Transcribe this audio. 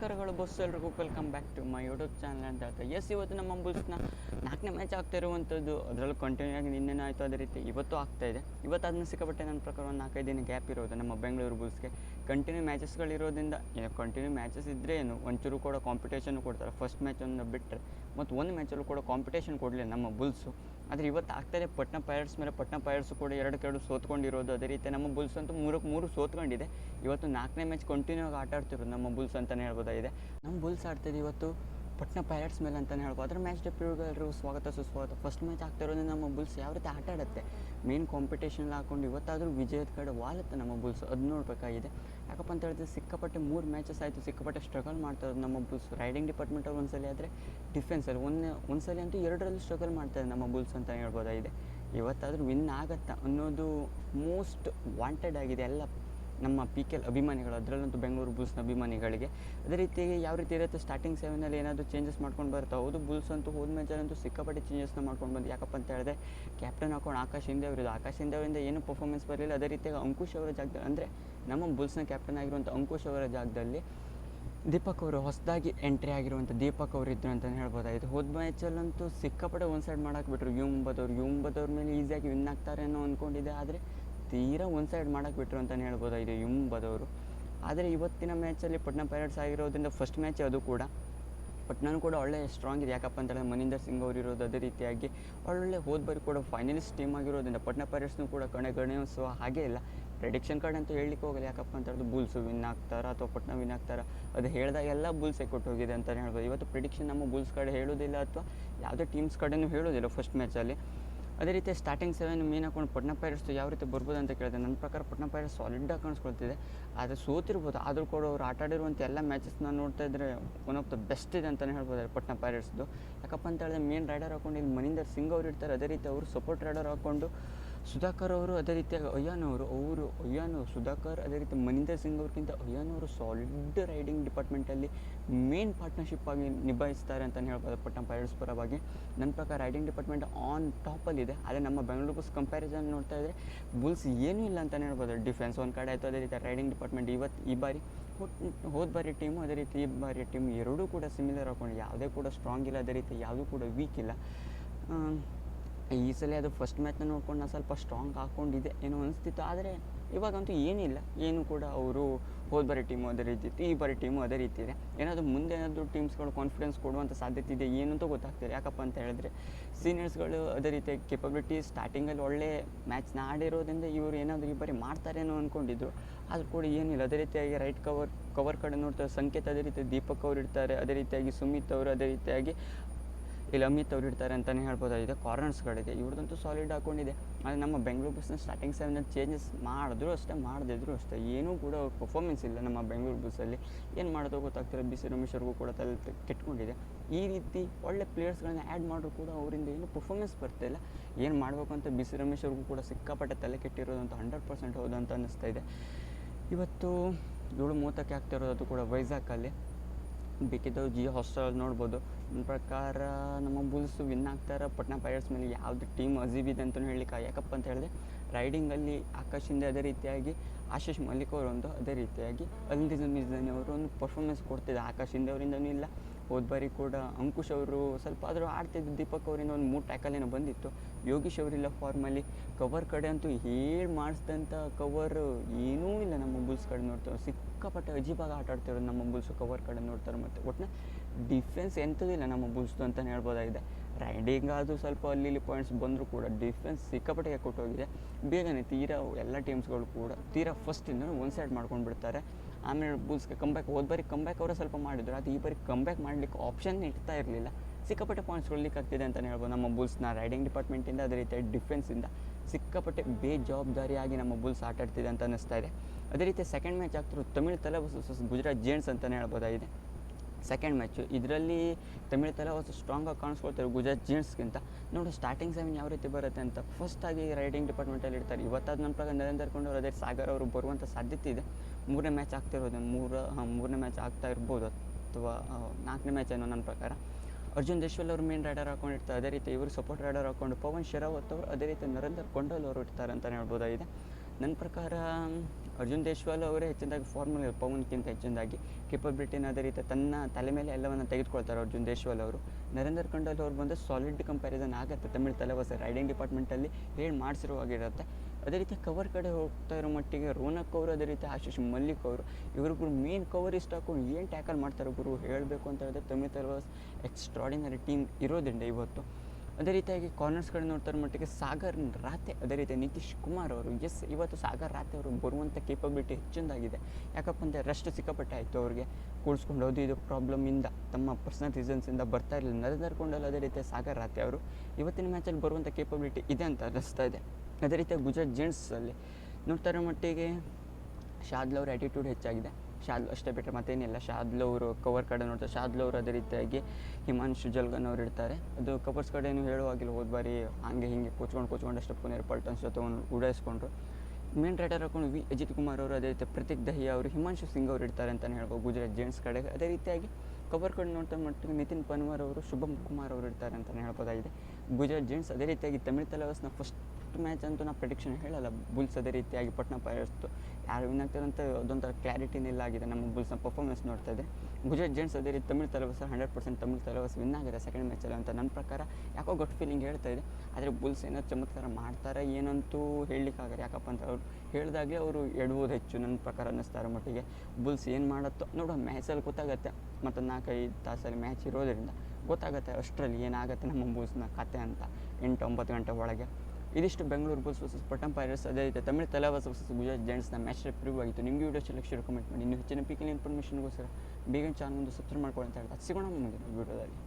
ನಮಸ್ಕಾರಗಳು ಬಸ್ ಎಲ್ರಿಗೂ. Welcome back to my YouTube channel ಅಂತ ಹೇಳ್ತಾ ಎಸ್ ಇವತ್ತು ನಮ್ಮ ಬುಲ್ಸ್ನ ನಾಲ್ಕನೇ ಮ್ಯಾಚ್ ಆಗ್ತಾ ಇರುವಂಥದ್ದು. ಅದರಲ್ಲೂ ಕಂಟಿನ್ಯೂ ಆಗಿ ನಿನ್ನೆನೂ ಆಯಿತು ಅದೇ ರೀತಿ. ಇವತ್ತು ಆಗ್ತಾ ಇದೆ. ಇವತ್ತು ಅದನ್ನ ಸಿಕ್ಕಾಪಟ್ಟೆ ನನ್ನ ಪ್ರಕಾರ ಒಂದು ನಾಲ್ಕೈದು ದಿನ ಗ್ಯಾಪ್ ಇರೋದು ನಮ್ಮ ಬೆಂಗಳೂರು ಬುಲ್ಸ್ಗೆ ಕಂಟಿನ್ಯೂ ಮ್ಯಾಚಸ್ಗಳಿರೋದ್ರಿಂದ ಕಂಟಿನ್ಯೂ ಮ್ಯಾಚಸ್ ಇದ್ದರೆ ಏನು ಒಂಚೂರು ಕೂಡ ಕಾಂಪಿಟೇಷನ್ ಕೊಡ್ತಾರೆ. ಫಸ್ಟ್ ಮ್ಯಾಚ್ ಒಂದು ಬಿಟ್ಟರೆ ಮತ್ತು ಒಂದು ಮ್ಯಾಚಲ್ಲೂ ಕೂಡ ಕಾಂಪಿಟೇಷನ್ ಕೊಡಲಿಲ್ಲ ನಮ್ಮ ಬುಲ್ಸು ಆದರೆ ಇವತ್ತು ಆಗ್ತಾಯಿದೆ ಪಟ್ನ ಪೈರಟ್ಸ್ ಮೇಲೆ ಪಟ್ನ ಪೈರಟ್ಸ್ ಕೂಡ ಎರಡು ಕೆರಡು ಸೋತ್ಕೊಂಡಿರೋದು ಅದೇ ರೀತಿ. ನಮ್ಮ ಬುಲ್ಸ್ ಅಂತೂ ಮೂರಕ್ಕೆ ಮೂರು ಸೋತ್ಕೊಂಡಿದೆ. ಇವತ್ತು ನಾಲ್ಕನೇ ಮ್ಯಾಚ್ ಕಂಟಿನ್ಯೂ ಆಗಿ ಆಟ ಆಡ್ತಿರೋದು ನಮ್ಮ ಬುಲ್ಸ್ ಅಂತಲೇ ಹೇಳ್ಬೋದಾಗಿದೆ. ನಮ್ಮ ಬುಲ್ಸ್ ಆಡ್ತಿದೆ ಇವತ್ತು ಪಟ್ನಾ ಪೈರಟ್ಸ್ ಮೇಲೆ ಅಂತಲೇ ಹೇಳ್ಬೋದು. ಅದ್ರ ಮ್ಯಾಚ್ ಎಲ್ಲರೂ ಸ್ವಾಗತ ಸುಸ್ವಾಗತ. ಫಸ್ಟ್ ಮ್ಯಾಚ್ ಆಗ್ತಾ ನಮ್ಮ ಬುಲ್ಸ್ ಯಾವ ರೀತಿ ಆಟ ಆಡುತ್ತೆ? ಮೇನ್ ಕಾಂಪಿಟೇಷನ್ ಹಾಕೊಂಡು ಇವತ್ತಾದರೂ ವಿಜಯದ ಕಡೆ ವಾಲತ್ತೆ ನಮ್ಮ ಬುಲ್ಸ್ ಅದು ನೋಡಬೇಕಾಗಿದೆ. ಯಾಕಪ್ಪ ಅಂತ ಹೇಳಿದ್ರೆ ಸಿಕ್ಕಾಪಟ್ಟೆ ಮೂರು ಮ್ಯಾಚಸ್ ಆಯಿತು. ಸಿಕ್ಕಾಪಟ್ಟೆ ಸ್ಟ್ರಗಲ್ ಮಾಡ್ತಾರೆ ನಮ್ಮ ಬುಲ್ಸ್ ರೈಡಿಂಗ್ ಡಿಪಾರ್ಟ್ಮೆಂಟ್ ಡಿಪಾರ್ಟ್ಮೆಂಟಲ್ಲಿ ಒಂದ್ಸಲಿ ಆದರೆ ಡಿಫೆನ್ಸಲ್ಲಿ ಒಂದು, ಒಂದ್ಸಲಿ ಅಂತೂ ಎರಡರಲ್ಲಿ ಸ್ಟ್ರಗಲ್ ಮಾಡ್ತಾರೆ ನಮ್ಮ ಬುಲ್ಸ್ ಅಂತ ಹೇಳ್ಬೋದಾಗಿದೆ. ಇವತ್ತಾದರೂ ವಿನ್ ಆಗತ್ತಾ ಅನ್ನೋದು ಮೋಸ್ಟ್ ವಾಂಟೆಡ್ ಆಗಿದೆ. ಎಲ್ಲ ನಮ್ಮ ಪಿ ಕೆ ಎಲ್ ಅಭಿಮಾನಿಗಳು, ಅದರಲ್ಲಂತೂ ಬೆಂಗಳೂರು ಬುಲ್ಸ್ನ ಅಭಿಮಾನಿಗಳಿಗೆ ಅದೇ ರೀತಿಯಾಗಿ ಯಾವ ರೀತಿ ಇರುತ್ತೆ ಸ್ಟಾರ್ಟಿಂಗ್ ಸೆವೆನಲ್ಲಿ ಏನಾದರೂ ಚೇಂಜಸ್ ಮಾಡ್ಕೊಂಡು ಬರುತ್ತೆ ಹೌದು ಬುಲ್ಸ್ ಅಂತೂ ಹೋದ ಮ್ಯಾಚಲ್ಲಂತೂ ಸಿಕ್ಕಾಪಟ್ಟೆ ಚೇಂಜಸ್ನ ಮಾಡ್ಕೊಂಡು ಬಂದು ಯಾಕಪ್ಪ ಅಂತ ಹೇಳಿದ್ರೆ ಕ್ಯಾಪ್ಟನ್ ಹಾಕೊಂಡು ಆಕಾಶ್ ಹಿಂದೆ ಅವರಿದ್ದು ಆಕಾಶ್ ಹಿಂದೆ ಏನು ಪರ್ಫಾರ್ಮೆನ್ಸ್ ಬರಲಿಲ್ಲ. ಅದೇ ರೀತಿಯಾಗಿ ಅಂಕುಶ್ ಅವರ ಜಾಗದಲ್ಲಿ ಅಂದರೆ ನಮ್ಮ ಬುಲ್ಸ್ನ ಕ್ಯಾಪ್ಟನ್ ಆಗಿರುವಂಥ ಅಂಕುಶ್ ಅವರ ಜಾಗದಲ್ಲಿ ದೀಪಕ್ ಅವರು ಹೊಸದಾಗಿ ಎಂಟ್ರಿ ಆಗಿರುವಂಥ ದೀಪಕ್ ಅವರು ಇದ್ರು ಅಂತಲೇ ಹೇಳ್ಬೋದಾಗಿತ್ತು. ಹೋದ ಮ್ಯಾಚಲ್ಲಂತೂ ಸಿಕ್ಕಾಪಟ್ಟೆ ಒಂದು ಸೈಡ್ ಮಾಡಾಕ್ಬಿಟ್ರು ಯು ಮುಂಬದವ್ರು ಯು ಮುಂಬದವ್ರ ಮೇಲೆ ಈಸಿಯಾಗಿ ವಿನ್ ಆಗ್ತಾರೆ ಅನ್ನೋ ಅಂದ್ಕೊಂಡಿದ್ದೆ ಆದರೆ ತೀರಾ ಒಂದು ಸೈಡ್ ಮಾಡಕ್ಕೆ ಬಿಟ್ಟರು ಅಂತಲೇ ಹೇಳ್ಬೋದಾಗಿದೆ ಬದವರು ಆದರೆ ಇವತ್ತಿನ ಮ್ಯಾಚಲ್ಲಿ ಪಟ್ನಾ ಪೈರೇಟ್ಸ್ ಆಗಿರೋದ್ರಿಂದ ಫಸ್ಟ್ ಮ್ಯಾಚ್ ಅದು ಕೂಡ. ಪಟ್ನಾನು ಕೂಡ ಒಳ್ಳೆ ಸ್ಟ್ರಾಂಗ್ ಇದೆ. ಯಾಕಪ್ಪ ಅಂತೇಳಿದ್ರೆ ಮನೀಂದರ್ ಸಿಂಗ್ ಅವರು ಇರೋದು ಅದೇ ರೀತಿಯಾಗಿ ಒಳ್ಳೊಳ್ಳೆ ಹೋದ ಬಾರಿ ಕೂಡ ಫೈನಲಿಸ್ಟ್ ಟೀಮ್ ಆಗಿರೋದ್ರಿಂದ ಪಟ್ನಾ ಪೈರಟ್ಸ್ನು ಕೂಡ ಕಣೆ ಗಣಿಸುವ ಹಾಗೆ ಇಲ್ಲ. ಪ್ರೆಡಿಕ್ಷನ್ ಕಾರ್ಡ್ ಅಂತ ಹೇಳಲಿಕ್ಕೆ ಹೋಗಲ್ಲ. ಯಾಕಪ್ಪ ಅಂತ ಹೇಳಿದ್ರೆ ಬುಲ್ಸು ವಿನ್ ಆಗ್ತಾರ ಅಥವಾ ಪಟ್ನಾ ವಿನ್ ಆಗ್ತಾರ? ಅದು ಹೇಳಿದಾಗೆಲ್ಲ ಬುಲ್ಸೇ ಕೊಟ್ಟು ಹೋಗಿದೆ ಅಂತಲೇ ಹೇಳ್ಬೋದು. ಇವತ್ತು ಪ್ರಿಡಿಕ್ಷನ್ ನಮ್ಮ ಬುಲ್ಸ್ ಕಡೆ ಹೇಳೋದಿಲ್ಲ ಅಥವಾ ಯಾವುದೇ ಟೀಮ್ಸ್ ಕಡೆಯೂ ಹೇಳೋದಿಲ್ಲ ಫಸ್ಟ್ ಮ್ಯಾಚಲ್ಲಿ ಅದೇ ರೀತಿ ಸ್ಟಾರ್ಟಿಂಗ್ ಸೆವೆನ್ ಮೇನ್ ಹಾಕೊಂಡು ಪಟ್ನಾ ಪೈರಟ್ಸ್ ಯಾವ ರೀತಿ ಬರ್ಬೋದು ಅಂತ ಕೇಳಿದೆ ನನ್ನ ಪ್ರಕಾರ ಪಟ್ನಾ ಪೈರಟ್ಸ್ ಸಾಲಿಡಾಗಿ ಕಾಣಿಸ್ಕೊಳ್ತಿದೆ. ಆದರೆ ಸೋತಿರ್ಬೋದು, ಆದರೂ ಕೂಡ ಅವ್ರು ಆಟ ಆಡಿರುವಂಥ ಎಲ್ಲ ಮ್ಯಾಚಸ್ನ ನೋಡ್ತಾ ಇದ್ದರೆ ಒನ್ ಆಫ್ ದ ಬೆಸ್ಟ್ ಇದೆ ಅಂತಲೇ ಹೇಳ್ಬೋದು ಪಟ್ನಾ ಪೈರಟ್ಸ್ದು ಯಾಕಪ್ಪ ಅಂತ ಹೇಳಿದ್ರೆ ಮೇನ್ ರೈಡರ್ ಹಾಕೊಂಡು ಇಲ್ಲಿ ಮನಿಂದರ್ ಸಿಂಗ್ ಅವ್ರು ಇರ್ತಾರೆ, ಅದೇ ರೀತಿ ಅವರು ಸಪೋರ್ಟ್ ರೈಡರ್ ಹಾಕೊಂಡು ಸುಧಾಕರ್ ಅವರು ಅದೇ ರೀತಿಯಾಗಿ ಅಯ್ಯಾನವರು, ಅವರು ಅಯ್ಯಾನವರು, ಸುಧಾಕರ್, ಅದೇ ರೀತಿ ಮನಿಂದರ್ ಸಿಂಗ್ ಅವ್ರಿಗಿಂತ ಅಯ್ಯಾನವರು ಸಾಲಿಡ್ ರೈಡಿಂಗ್ ಡಿಪಾರ್ಟ್ಮೆಂಟಲ್ಲಿ ಮೇನ್ ಪಾರ್ಟ್ನರ್ಶಿಪ್ ಆಗಿ ನಿಭಾಯಿಸ್ತಾರೆ ಅಂತಲೇ ಹೇಳ್ಬೋದು ಪಟ್ಟಣ ಪೈರಟ್ಸ್ ಪರವಾಗಿ ನನ್ನ ಪ್ರಕಾರ ರೈಡಿಂಗ್ ಡಿಪಾರ್ಟ್ಮೆಂಟ್ ಆನ್ ಟಾಪಲ್ಲಿದೆ ಆದರೆ ನಮ್ಮ ಬೆಂಗಳೂರು ಕಂಪ್ಯಾರಿಸನ್ ನೋಡ್ತಾ ಇದ್ದರೆ ಬುಲ್ಸ್ ಏನೂ ಇಲ್ಲ ಅಂತಲೇ ಹೇಳ್ಬೋದು. ಡಿಫೆನ್ಸ್ ಒಂದು ಕಡೆ ಆಯಿತು, ಅದೇ ರೀತಿ ರೈಡಿಂಗ್ ಡಿಪಾರ್ಟ್ಮೆಂಟ್ ಇವತ್ತು ಈ ಬಾರಿ ಹೋದ ಬಾರಿ ಟೀಮು ಅದೇ ರೀತಿ ಈ ಬಾರಿ ಟೀಮ್ ಎರಡೂ ಕೂಡ ಸಿಮಿಲರ್ ಹಾಕೊಂಡು ಯಾವುದೇ ಕೂಡ ಸ್ಟ್ರಾಂಗ್ ಇಲ್ಲ, ಅದೇ ರೀತಿ ಯಾವುದೂ ಕೂಡ ವೀಕ್ ಇಲ್ಲ. ಈ ಸಲ ಅದು ಫಸ್ಟ್ ಮ್ಯಾಚ್ನ ನೋಡ್ಕೊಂಡು ನಾನು ಸ್ವಲ್ಪ ಸ್ಟ್ರಾಂಗ್ ಹಾಕ್ಕೊಂಡಿದ್ದೆ ಏನೋ ಅನಿಸ್ತಿತ್ತು, ಆದರೆ ಇವಾಗಂತೂ ಏನಿಲ್ಲ. ಏನು ಕೂಡ ಅವರು ಹೋದ ಬರೀ ಟೀಮು ಅದೇ ರೀತಿ ಇತ್ತು, ಈ ಬಾರಿ ಟೀಮು ಅದೇ ರೀತಿ ಇದೆ. ಏನಾದರೂ ಮುಂದೆ ಏನಾದರೂ ಟೀಮ್ಸ್ಗಳು ಕಾನ್ಫಿಡೆನ್ಸ್ ಕೊಡುವಂಥ ಸಾಧ್ಯತೆ ಇದೆ ಏನಂತ ಅಂತ ಯಾಕಪ್ಪ ಅಂತ ಹೇಳಿದ್ರೆ ಸೀನಿಯರ್ಸ್ಗಳು ಅದೇ ರೀತಿ ಕೆಪಬಿಲಿಟಿ ಸ್ಟಾರ್ಟಿಂಗಲ್ಲಿ ಒಳ್ಳೆ ಮ್ಯಾಚ್ನ ಆಡಿರೋದ್ರಿಂದ ಇವರು ಏನಾದರೂ ಈ ಬಾರಿ ಮಾಡ್ತಾರೇನೋ ಅಂದ್ಕೊಂಡಿದ್ರು ಆದರೂ ಕೂಡ ಏನಿಲ್ಲ. ಅದೇ ರೀತಿಯಾಗಿ ರೈಟ್ ಕವರ್ ಕವರ್ ಕಡೆ ನೋಡ್ತಾರೆ ಸಂಕೇತ ಅದೇ ರೀತಿ ದೀಪಕ್ ಅವರು ಇರ್ತಾರೆ ಅದೇ ರೀತಿಯಾಗಿ ಸುಮಿತ್ ಅವರು ಅದೇ ರೀತಿಯಾಗಿ ಇಲ್ಲಿ, ಅಮಿತ್ ಅವ್ರು ಇಡ್ತಾರೆ ಅಂತಲೇ ಹೇಳ್ಬೋದಾಗಿದೆ. ಕಾರ್ನರ್ಸ್ಗಳಿದೆ ಇವ್ರದ್ದಂತೂ ಸಾಲಿಡ್ ಹಾಕೊಂಡಿದೆ. ಆದರೆ ನಮ್ಮ ಬೆಂಗಳೂರು ಬಸ್ನ ಸ್ಟಾರ್ಟಿಂಗ್ ಸೆವೆನಲ್ಲಿ ಚೇಂಜಸ್ ಮಾಡಿದ್ರು ಅಷ್ಟೇ, ಮಾಡದಿದ್ರು ಅಷ್ಟೇ. ಏನೂ ಕೂಡ ಪರ್ಫಾರ್ಮೆನ್ಸ್ ಇಲ್ಲ ನಮ್ಮ ಬೆಂಗಳೂರು ಬಸ್ಸಲ್ಲಿ ಏನು ಮಾಡೋದು ಗೊತ್ತಾಗ್ತಿರೋ ಬಿ ಸಿ ರಮೇಶ್ವರ್ಗೂ ಕೂಡ ತಲೆ ಕೆಟ್ಕೊಂಡಿದೆ. ಈ ರೀತಿ ಒಳ್ಳೆ ಪ್ಲೇಯರ್ಸ್ಗಳನ್ನ ಆ್ಯಡ್ ಮಾಡಿದ್ರು ಕೂಡ ಅವರಿಂದ ಏನು ಪರ್ಫಾರ್ಮೆನ್ಸ್ ಬರ್ತಾಯಿಲ್ಲ ಏನು ಮಾಡಬೇಕು ಅಂತ ಬಿ ಸಿ ರಮೇಶ್ವರ್ಗೂ ಕೂಡ ಸಿಕ್ಕಾಪಟ್ಟೆ ತಲೆ ಕೆಟ್ಟಿರೋದಂತ ಹಂಡ್ರೆಡ್ ಪರ್ಸೆಂಟ್ ಹೌದು ಅಂತ ಅನ್ನಿಸ್ತಾ ಇದೆ. ಇವತ್ತು ಏಳು ಮೂವತ್ತಕ್ಕೆ ಆಗ್ತಿರೋದು ಅದು ಕೂಡ ವೈಜಾಗಲ್ಲಿ ಬೇಕಿದ್ದವರು ಜಿಯೋ ಹಾಸ್ಟೆಲ್ ನೋಡ್ಬೋದು. ನನ್ನ ಪ್ರಕಾರ ನಮ್ಮ ಬುಲ್ಸ್ ವಿನ್ ಆಗ್ತಾರೆ. ಪಟ್ನಾ ಪೈರಟ್ಸ್ ಮೇಲೆ ಯಾವುದು ಟೀಮ್ ಅಜೀಬ್ ಇದೆ ಅಂತಲೂ ಹೇಳಲಿಕ್ಕೆ ಯಾಕಪ್ಪ ಅಂತ ಹೇಳಿದೆ. ರೈಡಿಂಗಲ್ಲಿ ಆಕಾಶ್ ಹಿಂದೆ ಅದೇ ರೀತಿಯಾಗಿ, ಆಶೀಶ್ ಮಲ್ಲಿಕ್ ಅವರೊಂದು ಅದೇ ರೀತಿಯಾಗಿ ಅಲ್ದಿಜ್ ಮಿಜಾನಿ ಅವರು ಒಂದು ಪರ್ಫಾರ್ಮೆನ್ಸ್ ಕೊಡ್ತಿದ್ದೆ. ಆಕಾಶ್ ಹಿಂದೆ ಅವರಿಂದನೂ ಇಲ್ಲ. ಹೋದ ಬಾರಿ ಕೂಡ ಅಂಕುಶ್ ಅವರು ಸ್ವಲ್ಪ ಆದರೂ ಆಡ್ತಿದ್ದು ದೀಪಕ್ ಅವರಿಂದ ಒಂದು ಮೂರು ಟ್ಯಾಕಲ್ ಏನೋ ಬಂದಿತ್ತು. ಯೋಗೀಶ್ ಅವರಿಲ್ಲ ಫಾರ್ಮಲ್ಲಿ ಕವರ್ ಕಡೆ ಅಂತೂ ಹೇಳಿ ಮಾಡಿಸಿದಂಥ ಕವರ್ ಏನೂ ಇಲ್ಲ ನಮ್ಮ ಬುಲ್ಸ್ ಕಡೆ ನೋಡ್ತಾರೆ ಸಿಕ್ಕಾಪಟ್ಟೆ ಅಜೀಬಾಗಿ ಆಟ ಆಡ್ತಿರೋದು ನಮ್ಮ ಬುಲ್ಸು ಕವರ್ ಕಡೆ ನೋಡ್ತಾರೆ ಮತ್ತು. ಒಟ್ಟಿನ ಡಿಫೆನ್ಸ್ ಎಂಥದಿಲ್ಲ ನಮ್ಮ ಬುಲ್ಸ್ದು ಅಂತಲೇ ಹೇಳ್ಬೋದಾಗಿದೆ. ರೈಡಿಂಗ್ ಆದರೂ ಸ್ವಲ್ಪ ಅಲ್ಲಿ ಇಲ್ಲಿ ಪಾಯಿಂಟ್ಸ್ ಬಂದರೂ ಕೂಡ ಡಿಫೆನ್ಸ್ ಸಿಕ್ಕಾಪಟ್ಟೆಗೆ ಕೊಟ್ಟೋಗಿದೆ ಬೇಗನೆ ತೀರಾ ಎಲ್ಲ ಟೀಮ್ಸ್ಗಳು ಕೂಡ ತೀರಾ ಇಂದ ಒಂದು ಸೈಡ್ ಮಾಡ್ಕೊಂಡು ಬಿಡ್ತಾರೆ. ಆಮೇಲೆ ಬುಲ್ಸ್ಗೆ ಕಂಬ್ಯಾಕ್ ಹೋದ ಬಾರಿ ಕಂಬ್ಯಾಕ್ ಅವರೇ ಸ್ವಲ್ಪ ಮಾಡಿದ್ರು. ಅದು ಈ ಬಾರಿ ಕಂಬ್ಯಾಕ್ ಮಾಡಲಿಕ್ಕೆ ಆಪ್ಷನ್ ಇಡ್ತಾ ಇರಲಿಲ್ಲ. ಸಿಕ್ಕಾಪಟ್ಟೆ ಪಾಯಿಂಟ್ಸ್ ಕೊಡ್ಲಿಕ್ಕೆ ಆಗ್ತಿದೆ ಅಂತಲೇ ಹೇಳ್ಬೋದು ನಮ್ಮ ಬುಲ್ಸ್ನ ರೈಡಿಂಗ್ ಡಿಪಾರ್ಟ್ಮೆಂಟಿಂದ ಅದೇ ರೀತಿ ಡಿಫೆನ್ಸಿಂದ ಸಿಕ್ಕಾಪಟ್ಟೆ ಬೇಜವಾಬ್ದಾರಿಯಾಗಿ ನಮ್ಮ ಬುಲ್ಸ್ ಆಟಾಡ್ತಿದೆ ಅಂತ ಅನ್ನಿಸ್ತಾ ಇದೆ. ಅದೇ ರೀತಿ ಸೆಕೆಂಡ್ ಮ್ಯಾಚ್ ಆಗ್ತಿರೋ ತಮಿಳ್ ತಲೆ ಗುಜರಾತ್ ಜೇಂಟ್ಸ್ ಅಂತಲೇ ಹೇಳ್ಬೋದಾಗಿದೆ. ಸೆಕೆಂಡ್ ಮ್ಯಾಚು ಇದರಲ್ಲಿ ತಮಿಳು ತಲೆ ಹೊಸ ಸ್ಟ್ರಾಂಗಾಗಿ ಕಾಣಿಸ್ಕೊಳ್ತಾರೆ ಗುಜರಾತ್ ಜೀನ್ಸ್ಗಿಂತ. ನೋಡಿ ಸ್ಟಾರ್ಟಿಂಗ್ ಸೆವೆನ್ ಯಾವ ರೀತಿ ಬರುತ್ತೆ ಅಂತ. ಫಸ್ಟಾಗಿ ರೈಡಿಂಗ್ ಡಿಪಾರ್ಟ್ಮೆಂಟಲ್ಲಿ ಇರ್ತಾರೆ ಇವತ್ತಾದ ನನ್ನ ಪ್ರಕಾರ ನರೇಂದ್ರ ಕೊಂಡವ್ರು ಅದೇ ಸಾಗರ್ ಅವರು ಬರುವಂಥ ಸಾಧ್ಯತೆ ಇದೆ. ಮೂರನೇ ಮ್ಯಾಚ್ ಆಗ್ತಿರೋದು ಮೂರ ಮೂರನೇ ಮ್ಯಾಚ್ ಆಗ್ತಾ ಇರ್ಬೋದು ಅಥವಾ ನಾಲ್ಕನೇ ಮ್ಯಾಚ್ ಏನೋ ನನ್ನ ಪ್ರಕಾರ. ಅರ್ಜುನ್ ದೇಶ್ವಲ್ ಅವರು ಮೇನ್ ರೈಡರ್ ಹಾಕೊಂಡಿರ್ತಾರೆ ಅದೇ ರೀತಿ ಇವರು ಸಪೋರ್ಟ್ ರೈಡರ್ ಹಾಕೊಂಡು, ಪವನ್ ಶೆರಾವತ್ ಅವರು ಅದೇ ರೀತಿ ನರೇಂದ್ರ ಕೊಂಡಲ್ ಅವರು ಇರ್ತಾರೆ ಅಂತಲೇ ಹೇಳ್ಬೋದಾಗಿದೆ. ನನ್ನ ಪ್ರಕಾರ, ಅರ್ಜುನ್ ದೇಶ್ವಾಲ್ ಅವರೇ ಹೆಚ್ಚಿನದಾಗಿ ಫಾರ್ಮಲ್ ಪವನ್ಗಿಂತ ಹೆಚ್ಚಿನದಾಗಿ ಕೇಪಬಿಲಿಟಿನ ಅದೇ ರೀತಿ ತನ್ನ ತಲೆ ಮೇಲೆ ಎಲ್ಲವನ್ನು ತೆಗೆದುಕೊಳ್ತಾರೆ ಅರ್ಜುನ್ ದೇಶ್ವಾಲ್ ಅವರು. ನರೇಂದ್ರ ಕಂಡಲ್ ಅವ್ರು ಬಂದು ಸಾಲಿಡ್ ಕಂಪ್ಯಾರಿಸನ್ ಆಗುತ್ತೆ. ತಮಿಳ್ ತಲೆವಾಸ ರೈಡಿಂಗ್ ಡಿಪಾರ್ಟ್ಮೆಂಟಲ್ಲಿ ಹೇಳಿ ಮಾಡಿಸಿರುವಾಗಿರುತ್ತೆ ಅದೇ ರೀತಿ ಕವರ್ ಕಡೆ ಹೋಗ್ತಾ ಇರೋ ಮಟ್ಟಿಗೆ ರೋನಕ್ ಅವರು, ಅದೇ ರೀತಿ ಆಶೀಶ್ ಮಲ್ಲಿಕ್ ಅವರು ಇವರಿಬ್ಬರು ಮೇನ್ ಕವರ್ ಇಷ್ಟ ಹಾಕೊಂಡು ಏನು ಟ್ಯಾಕಲ್ ಮಾಡ್ತಾರೆ ಗುರು? ಹೇಳಬೇಕು ಅಂತ ಹೇಳಿದ್ರೆ ತಮಿಳ್ ತಲವಾಸ್ ಎಕ್ಸ್ಟ್ರಾಡಿನರಿ ಟೀಮ್ ಇರೋದ್ರಿಂದ ಇವತ್ತು. ಅದೇ ರೀತಿಯಾಗಿ ಕಾರ್ನರ್ಸ್ಗಳು ನೋಡ್ತಾರೆ ನೋಡ್ತಾ ಮಟ್ಟಿಗೆ ಸಾಗರ್ ರಾತೆ, ಅದೇ ರೀತಿ ನಿತೀಶ್ ಕುಮಾರ್ ಅವರು ಎಸ್ ಇವತ್ತು ಸಾಗರ್ ರಾತೆ ಅವರು ಬರುವಂಥ ಕೇಪಬಿಲಿಟಿ ಹೆಚ್ಚಿನದಾಗಿದೆ. ಯಾಕಪ್ಪ ಅಂದರೆ ರೆಸ್ಟ್ ಸಿಕ್ಕಾಪಟ್ಟೆ ಆಯಿತು ಅವ್ರಿಗೆ. ಕೂಡಿಸ್ಕೊಂಡು ಅದು ಇದು ಪ್ರಾಬ್ಲಮಿಂದ ತಮ್ಮ ಪರ್ಸನಲ್ ರೀಸನ್ಸಿಂದ ಬರ್ತಾ ಇರಲಿಲ್ಲ. ನರೇಂದ್ರ ಅದೇ ರೀತಿ ಸಾಗರ್ ರಾತೆ ಅವರು ಇವತ್ತಿನ ಮ್ಯಾಚಲ್ಲಿ ಬರುವಂಥ ಕೇಪಬಿಲಿಟಿ ಇದೆ ಅಂತ ಅನ್ನಿಸ್ತಾ ಇದೆ. ಅದೇ ರೀತಿಯಾಗಿ ಗುಜರಾತ್ ಜೆಂಟ್ಸಲ್ಲಿ ನೋಡ್ತಾರೋ ಮಟ್ಟಿಗೆ ಶಾದ್ಲವ್ರ ಆ್ಯಟಿಟ್ಯೂಡ್ ಹೆಚ್ಚಾಗಿದೆ. ಶಾದ್ಲು ಅಷ್ಟೇ ಬಿಟ್ಟರೆ ಮತ್ತೇನಿಲ್ಲ. ಶಾದ್ಲು ಅವರು ಕವರ್ ಕಡೆ ನೋಡ್ತಾರೆ ಶಾದ್ಲು ಅವರು ಅದೇ ರೀತಿಯಾಗಿ ಹಿಮಾಂಶು ಜಲ್ಗನ್ ಅವ್ರು ಇರ್ತಾರೆ ಅದು ಕವರ್ಸ್ ಕಡೆನೂ ಹೇಳುವಾಗಿಲ್ಲ. ಹೋದ ಬಾರಿ ಹಂಗೆ ಹಿಂಗೆ ಕೊಚ್ಕೊಂಡು ಕೊಚ್ಕೊಂಡು ಅಷ್ಟು ಪುನರ್ ಪಲ್ಟನ್ಸ್ ಜೊತೆ ಒಂದು ಉಡಾಯಿಸ್ಕೊಂಡ್ರು ಮೇನ್ ರೈಟರ್ ಹಾಕೊಂಡು ವಿ ಅಜಿತ್ ಕುಮಾರ್ ಅವರು ಅದೇ ರೀತಿ ಪ್ರತೀಕ್ ದಹಿ ಅವರು, ಹಿಮಾಂಶು ಸಿಂಗ್ ಅವರು ಇರ್ತಾರೆ ಅಂತಲೇ ಹೇಳ್ಬೋದು ಗುಜರಾತ್ ಜೆಂಟ್ಸ್ ಕಡೆ. ಅದೇ ರೀತಿಯಾಗಿ ಕವರ್ ಕಡೆ ನೋಡ್ತಾ ಮಟ್ಟಿಗೆ ನಿತಿನ್ ಪನ್ವಾರ್ ಅವರು ಶುಭಮ್ ಕುಮಾರ್ ಅವರು ಇರ್ತಾರೆ ಅಂತಲೇ ಹೇಳ್ಬೋದಾಗಿದೆ. ಗುಜರಾತ್ ಜೆಂಟ್ಸ್ ಅದೇ ರೀತಿಯಾಗಿ ತಮಿಳ್ ತಲವಾಸ್ನ ಫಸ್ಟ್ ಮ್ಯಾಚ್ ಅಂತೂ ನಾವು ಪ್ರಿಡಿಕ್ಷನ್ ಹೇಳಲ್ಲ. ಬುಲ್ಸ್ ಅದೇ ರೀತಿಯಾಗಿ ಪಟ್ನಾ ಪೈರಸ್ತು ಯಾರು ವಿನ್ ಆಗ್ತಾರೆ ಅಂತ ಅದೊಂಥರ ಕ್ಲಾರಿಟಿನೇ ಇಲ್ಲ ಆಗಿದೆ. ನಮ್ಮ ಬುಲ್ಸ್ನ ಪರ್ಫಾರ್ಮೆನ್ಸ್ ನೋಡ್ತಾ ಇದೆ. ಗುಜರಾತ್ ಜೆಂಟ್ಸ್ ಅದೇ ರೀತಿ Tamil Thalaivas hundred percent Tamil Thalaivas win ಆಗಿದೆ ಸೆಕೆಂಡ್ ಮ್ಯಾಚಲ್ಲಿ ಅಂತ ನನ್ನ ಪ್ರಕಾರ. ಯಾಕೋ ಗಟ್ ಫೀಲಿಂಗ್ ಹೇಳ್ತಾ ಇದೆ. ಆದರೆ ಬುಲ್ಸ್ ಏನೋ ಚಮತ್ಕಾರ ಮಾಡ್ತಾರೆ ಏನಂತೂ ಹೇಳಲಿಕ್ಕಾಗಲ್ಲ. ಯಾಕಪ್ಪ ಅಂತ ಅವರು ಹೇಳಿದಾಗಲೇ ಅವರು ಎಡ್ಬೋದು ಹೆಚ್ಚು ನನ್ನ ಪ್ರಕಾರ ಅನ್ನಿಸ್ತಾರೆ ಮಟ್ಟಿಗೆ. ಬುಲ್ಸ್ ಏನು ಮಾಡುತ್ತೋ ನೋಡೋ ಮ್ಯಾಚಲ್ಲಿ ಗೊತ್ತಾಗುತ್ತೆ. ಮತ್ತು ನಾಲ್ಕೈದು ತಾಸಲ್ಲಿ ಮ್ಯಾಚ್ ಇರೋದರಿಂದ ಗೊತ್ತಾಗುತ್ತೆ ಅಷ್ಟರಲ್ಲಿ ಏನಾಗುತ್ತೆ ನಮ್ಮ ಬುಲ್ಸ್ನ ಕತೆ ಅಂತ. ಎಂಟು ಒಂಬತ್ತು ಗಂಟೆ ಒಳಗೆ. ಇದಿಷ್ಟು Bengaluru bulls versus Patna pirates ಅದೇ ರೀತಿ ತಮಿಳು ತಲಾವಾಸ್ ವರ್ಸಸ್ ಗುಜರಾತ್ ಜೆಂಟ್ಸ್ನ ಮ್ಯಾಚ್ ಪ್ರಿವ್ಯೂ ಆಗಿತ್ತು. ನಿಮಗೆ ವಿಡಿಯೋ ಸೆಲೆಕ್ಷನ್ ಕಮೆಂಟ್ ಮಾಡಿ. ಇನ್ನೂ ಹೆಚ್ಚಿನ ಪಿಕ್ಕಿನ ಇನ್ಫಾರ್ಮೇಷನ್ಗೋಸ್ಕರ ಬೇಗ ಚಾನಲ್ ಒಂದು ಸಬ್ಸ್ಕ್ರೈಬ್ ಮಾಡ್ಕೊಳ್ಳಿ ಅಂತ ಹೇಳ್ತಾ ಸಿಗೋಣ ಮುಂದಿನ ವಿಡಿಯೋದಲ್ಲಿ